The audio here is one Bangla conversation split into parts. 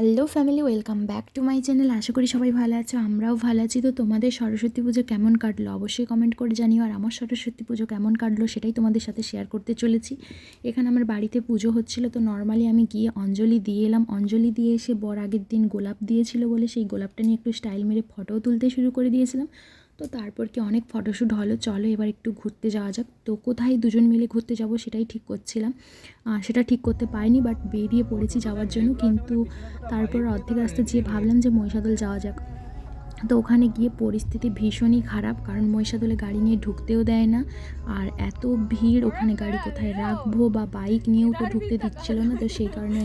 Hello family welcome back to my channel আশা করি সবাই ভালো আছো, আমরাও ভালো আছি। তো তোমাদের সরস্বতী পুজো কেমন কাটলো? অবশ্যই কমেন্ট করে জানিও। আর আমার সরস্বতী পুজো কেমন কাটলো সেটাই তোমাদের সাথে শেয়ার করতে চলেছি। এখানে আমার বাড়িতে পুজো হচ্ছিল। তো নর্মালি আমি গিয়ে অঞ্জলি দিয়ে এলাম। অঞ্জলি দিয়ে এসে বর আগের দিন গোলাপ দিয়েছিল বলে সেই গোলাপটা নিয়ে একটু স্টাইল মেরে ফটোও তুলতে শুরু করে দিয়েছিলাম। তো তারপর কি অনেক ফটোশ্যুট হলো, চলো এবার একটু ঘুরতে যাওয়া যাক। তো কোথায় দুজন মিলে ঘুরতে যাব সেটাই ঠিক করছিলাম। সেটা ঠিক করতে পারিনি বাট বেরিয়ে পড়েছি যাওয়ার জন্য। কিন্তু তারপর অর্ধেক রাস্তা যেয়ে ভাবলাম যে মহিষাদল যাওয়া যাক। তো ওখানে গিয়ে পরিস্থিতি ভীষণই খারাপ, কারণ মহিষাদলে গাড়ি নিয়ে ঢুকতেও দেয় না। আর এত ভিড়, ওখানে গাড়ি কোথায় রাখব বা বাইক নিয়েও তো ঢুকতে দিচ্ছিল না, তো সেই কারণে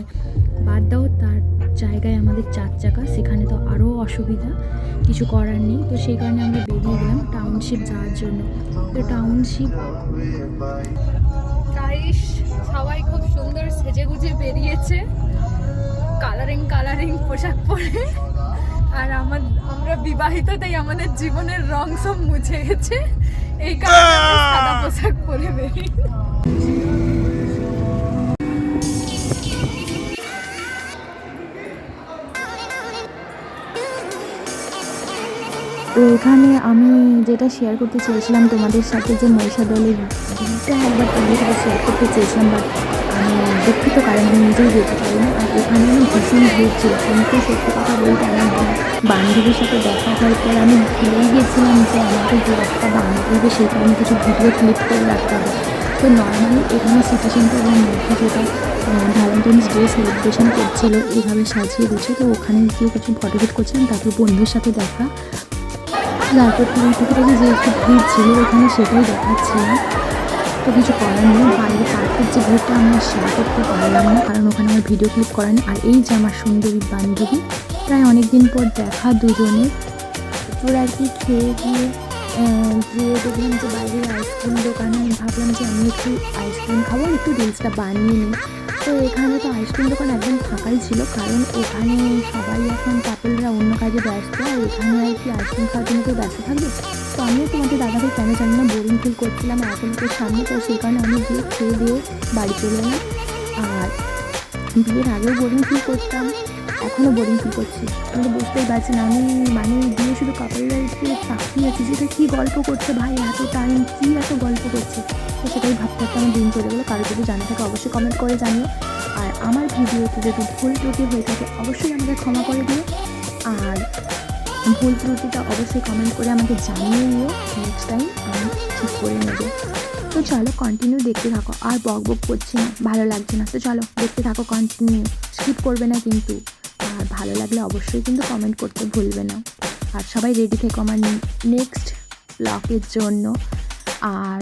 বাদ দাও, তার জায়গায় আমাদের চার চাকা, সেখানে তো আরও অসুবিধা, কিছু করার নেই। তো সেই কারণে আমরা বেরিয়ে গেলাম টাউনশিপ যাওয়ার জন্য। তো টাউনশিপ সবাই খুব সুন্দর সেজে গুজে বেরিয়েছে। কালারিং কালারিং পোশাক পরে। আর আমার আমরা বিবাহিত তাই আমাদের জীবনের রং সব মুছে গেছে। এই কারণে আমরা সাদা পোশাক পরে বেরিয়ে তো এখানে আমি যেটা শেয়ার করতে চেয়েছিলাম তোমাদের সাথে যে মহিষাদলের দিনটা একবার তোমাদের সাথে শেয়ার করতে চেয়েছিলাম বাট আমি দুঃখিত কারণ আমি নিজেই যেতে পারিনি। আর ওখানে আমি ভীষণ ভিড় ছিল কিন্তু সত্যি কথা বলতে আমার বান্ধবীর সাথে দেখা হওয়ার পর আমি ভুলেই গেছিলাম যে আমাকে যে একটা বান্ধবী সেটা আমি কিছু ভিডিও ক্লিক করে রাখতে হবে। তো নর্মালি এখানে সেন্টারের মধ্যে যেটা ভ্যালেন্টাইন্স ডে সেলিব্রেশন করছিল এইভাবে সাজিয়ে দিচ্ছে তো ওখানে গিয়ে কিছু ফটোশ্যুট করছিলাম, তারপর বন্ধুর সাথে দেখা। তারপর পুরী টুকিটাকি যে একটু ভিড় ছিল ওখানে সেটাই দেখাচ্ছিলাম। তো কিছু করার নেই, বাইরে পার্কের যে ভিড়টা আমরা শেয়ার করতে পারলাম না, কারণ ওখানে আমার ভিডিও ক্লিপ করা নেই। আর এই যে আমার সুন্দরী বান্ধবী প্রায় অনেক দিন পর দেখা দুজনের তোর আর কি খেয়ে গিয়ে গিয়ে দেখলাম যে বাইরের আইসক্রিম দোকানে ভাবলাম যে আমি একটু আইসক্রিম খাব, একটু রিলসটা বানিয়ে নিই। তো এখানে তো আইসক্রিম দোকান একদম ফাঁকাই ছিল, কারণ ওখানে সবাই এখন কাপলরা অন্য কাজে ব্যস্ত, আর এখানে আর কি আইসক্রিম খাওয়ার জন্য কেউ ব্যস্ত থাকবে? তো আমিও তোমাদের দাদাকে কেন জানি না বোরিং ফিল করছিলাম লোকের সামনে, তো সেই কারণে আমি গিয়ে খেয়ে দিয়ে বাড়ি চলে এলাম। আর বিয়ের আগেও বোরিং ফিল করতাম এখনও বোরিং ফিল করছি। আমি বুঝতেই পারছি না, আমি মানে দিয়ে শুধু কাপড়ের একটু তাকিয়ে আছি যেটা কী গল্প করছে ভাই, এত টাইম কী এত গল্প করছে? তো সেটাই ভাবতে ভাবতে আমার দিন চলে গেলো কারও যদি জানা থাকে অবশ্যই কমেন্ট করে জানিও। আর আমার ভিডিওতে যদি ভুল ত্রুটি হয়ে থাকে অবশ্যই আমাকে ক্ষমা করে দিও। আর ভুল ত্রুটিটা অবশ্যই কমেন্ট করে আমাকে জানিয়ে দিও নেক্সট টাইম আমি ঠিক করে নেব। তো চলো কন্টিনিউ দেখতে থাকো, আর বক বক করছি না, ভালো লাগছে না। তো চলো দেখতে থাকো কন্টিনিউ স্কিপ করবে না কিন্তু। আর ভালো লাগলে অবশ্যই কিন্তু কমেন্ট করতে ভুলবে না। আর সবাই রেডি থেকো আমার নেক্সট ব্লকের জন্য। আর